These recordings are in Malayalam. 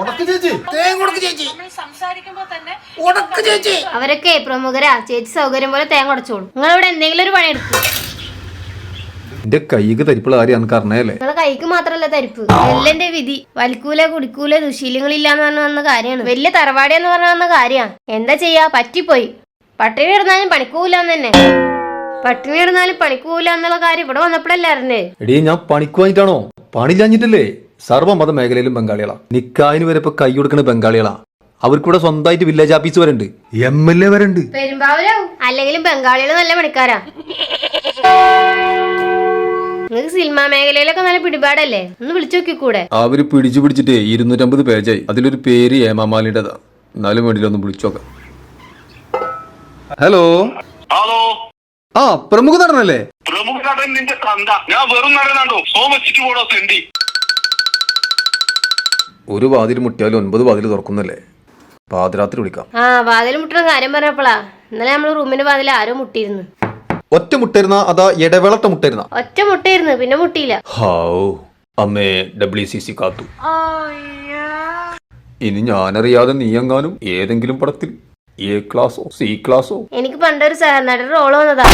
ഉടക്ക് ചേച്ചി. തേങ്ങ കൊടുക്ക് ചേച്ചി. നമ്മൾ സംസാരിക്കുമ്പോൾ തന്നെ ഉടക്ക് ചേച്ചി. അവരൊക്കെ പ്രമുഖരാ. ചേച്ചി സൗകര്യം പോലെ തേങ്ങ ഉടച്ചോളൂ. നിങ്ങൾ ഇവിടെ എന്തെങ്കിലും ഒരു പണി എടുക്കും. എന്റെ കൈക്ക് തരിപ്പുള്ള കാര്യം എനിക്ക് അറിഞ്ഞല്ലേ നിങ്ങളെ കൈക്ക് മാത്രല്ല തരിപ്പ്. എല്ലെന്റെ വിധി. വലിക്കൂല കുടിക്കൂല ദുശീലങ്ങളില്ലാന്ന് പറഞ്ഞു വന്ന കാര്യമാണ്. വലിയ തറവാടി എന്ന് പറഞ്ഞു വന്ന കാര്യാ എന്താ ചെയ്യാ? പറ്റിപ്പോയി. പട്ടിണി കിടന്നാലും പണിക്കൂലെന്ന് തന്നെ. പട്ടിണി കിടന്നാലും പണിക്കൂല എന്നുള്ള കാര്യം ഇവിടെ വന്നപ്പോഴല്ലേ അറിഞ്ഞേ? എടീ ഞാൻ പണിക്ക് വാങ്ങിട്ടാണോ പണിയില്ലാഞ്ഞിട്ടല്ലേ? സർവമത മേഖലയിലും ബംഗാളികളാണ് നിക്കായിന് വരെ ഇപ്പൊ കൈ കൊടുക്കുന്ന ബംഗാളികളാണ് അവർക്കിവിടെ സ്വന്തമായിട്ട് വില്ലേജ് ഓഫീസ് വരെ എം എൽ എ വരെ ഉണ്ട് പെരുമ്പാവൂരാവും. അല്ലെങ്കിലും ബംഗാളികൾ നല്ല പണിക്കാരാ. നിങ്ങൾക്ക് സിനിമാ മേഖലയിലൊക്കെ നല്ല പിടിപാടല്ലേ? ഒന്ന് വിളിച്ചു നോക്കിക്കൂടെ അവർ പിടിച്ചു പിടിച്ചിട്ടേ ഇരുന്നൂറ്റമ്പത് പേജായി. അതിലൊരു പേര് ഏമാമാലിന്റെതാ എന്നാലും വേണ്ടിയില്ല ഒന്ന് വിളിച്ചു നോക്കാം. ഹലോ? ഹലോ? ആ പ്രമുഖ നടനല്ലേ? പ്രമുഖ നടൻ നിന്റെ തന്ത. ഞാൻ വെറും നടനാണോ? സോമച്ചിട്ട് പോടോ തെണ്ടി ഒരു വാതിൽ മുട്ടിയാലും ഒൻപത് വാതിൽ തുറക്കുന്നല്ലേ? പാതിരാത്രി വിളിക്കാം. ആ വാതിൽ മുട്ടുന്ന കാര്യം പറഞ്ഞപ്പോളാ. ഇന്നലെ നമ്മൾ റൂമിന്റെ വാതിൽ ആരോ മുട്ടിയിരുന്നു. ഒറ്റ മുട്ടായിരുന്ന അതാ ഇടവേളട്ട മുട്ടായിരുന്ന? ഒറ്റ മുട്ടയിരുന്നു പിന്നെ മുട്ടിയില്ല. ഹാവൂ അമ്മേ ഡബ്ല്യു സി സി കാത്തു. ഇനി ഞാനറിയാതെ നീ എങ്ങാനും ഏതെങ്കിലും പടത്തിൽ എ ക്ലാസ്സോ സി ക്ലാസ്സോ എനിക്ക് പണ്ടൊരു സഹനടൻ റോൾ വന്നതാ.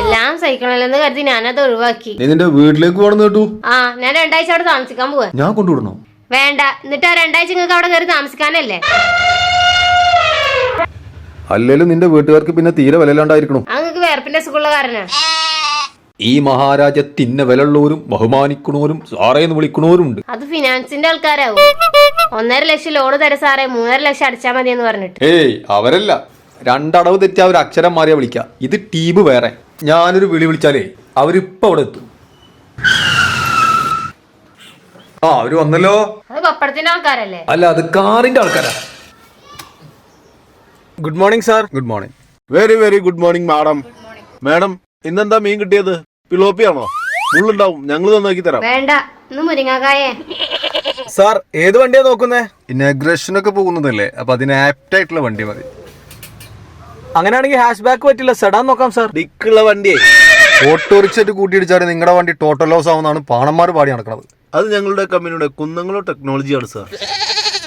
എല്ലാം സഹിക്കണല്ലെന്ന് കരുതി ഞാനത് ഒഴിവാക്കി. നീ നിന്റെ വീട്ടിലേക്ക് പോകണം കേട്ടു? ആ ഞാൻ രണ്ടാഴ്ച അവിടെ താമസിക്കാൻ പോവാ. ഞാൻ കൊണ്ടുവിടണോ? വേണ്ട. എന്നിട്ട് ആ രണ്ടാഴ്ച നിങ്ങൾക്ക് അവിടെ കയറി താമസിക്കാനല്ലേ? അല്ലേലും നിന്റെ വീട്ടുകാർക്ക് പിന്നെ തീരെ വിലയില്ലാണ്ടായിരിക്കണം. അങ്ങക്ക് വേർപ്പിന്റെ അസുഖമുള്ള കാരണ. ഈ മഹാരാജ്യത്തിന്നെ വിലയുള്ളവരും ബഹുമാനിക്കണവരും സാറേ എന്ന് വിളിക്കണവരും ഉണ്ട് അത് ഫിനാൻസിന്റെ ആൾക്കാരാവും. ഒന്നര ലക്ഷം ലോണ് തരാം സാറേ മൂന്നര ലക്ഷം അടിച്ചാൽ മതി എന്ന് പറഞ്ഞിട്ട്. ഏയ് അവരല്ല. രണ്ടടവ് തെറ്റിയ ഒരു അക്ഷരം മാറിയാ വിളിക്ക. ഇത് ടീം വേറെ. ഞാനൊരു വിളി വിളിച്ചാലേ അവരിപ്പോ അവിടെ എത്തും. ആ അവർ വന്നല്ലോ. അത് പപ്പടത്തിന്റെ ആൾക്കാരല്ലേ? അല്ല അത് കാറിന്റെ ആൾക്കാരാ. Good morning sir good morning very very good morning madam madam ഇന്നെന്താ മീൻ കിട്ടിയത്? പിലോപ്പിയാണോ മുള്ളുണ്ടാവും ഞങ്ങൾ നന്നാക്കി തരാം. വേണ്ട. ഇന്ന് മുരിങ്ങാക്കായേ. സാർ ഏത് വണ്ടിയാ നോക്കുന്നേ? ഇനാഗ്രേഷൻ ഒക്കെ പോകുന്നതല്ലേ. അപ്പൊ അതിന് ആപ്റ്റ് ആയിട്ടുള്ള വണ്ടി മതി. അങ്ങനെയാണെങ്കിൽ ഹാഷ് ബാക്ക് പറ്റില്ല. സെഡാൻ നോക്കാം സാർ ഡിക്കുള്ള വണ്ടിയെ. ഓട്ടോറിച്ചിട്ട് കൂട്ടിയിടിച്ചാൽ നിങ്ങളുടെ വണ്ടി ടോട്ടൽ ലോസ് ആവുന്നതാണ് പാണന്മാർ പാടി നടക്കുന്നത് അത് ഞങ്ങളുടെ കമ്പനിയുടെ കുന്നങ്ങളോ ടെക്നോളജിയാണ് sir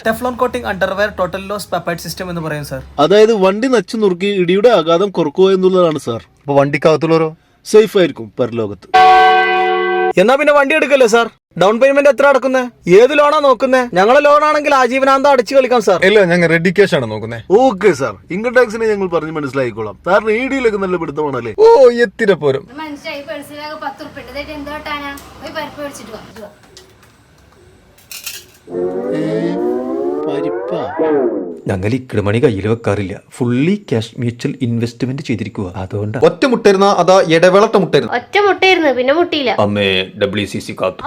Teflon coating underwear total loss പെപ്പൈഡ് system എന്ന് പറയും സാർ അതായത് വണ്ടി നച്ചു നുറുക്കി ഇടിയുടെ ആഘാതം കുറക്കുക എന്നുള്ളതാണ് സാർ അപ്പൊ വണ്ടിക്കകത്തുള്ളവരോ? സേഫ് ആയിരിക്കും പരലോകത്ത്. എന്നാ പിന്നെ വണ്ടി എടുക്കല്ലേ സാർ ഡൗൺ പേയ്മെന്റ് എത്ര അടക്കുന്നേ? ഏത് ലോണാ നോക്കുന്നേ? ഞങ്ങളെ ലോൺ ആണെങ്കിൽ ആജീവനാന്തം അടച്ചു കളിക്കാം സാർ ഇല്ല ഞങ്ങൾ റെഡി ക്യാഷ് ആണ് നോക്കുന്നത് ഓക്കെ സാർ ഇൻകം ടാക്സിനെ ഞങ്ങൾ പറഞ്ഞ് മനസ്സിലായിക്കോളാം സാറിന് ഇ ഡിയിലൊക്കെ നല്ല പിടുത്തമാണല്ലേ? ഓ എത്തിര പോരും. മനസ്സിലായി പത്ത് ഉറുപ്പിട്ട് എന്ത് പരിപ്പ് മേടിച്ചിട്ട് വാ പരിപ്പാ മണി ഇക്കിടമണി കയ്യിൽ വെക്കാറില്ല. ഫുള്ളി ക്യാഷ് മ്യൂച്വൽ ഇൻവെസ്റ്റ്മെന്റ് ചെയ്തിരിക്കുക അതുകൊണ്ട്. ഒറ്റ മുട്ടായിരുന്ന അതാ ഇടവേളട്ട മുട്ടായിരുന്നു. ഒറ്റ മുട്ടയിരുന്നു പിന്നെ മുട്ടിയില്ല. അമ്മേ ഡബ്ല്യു സി സി കാത്തു.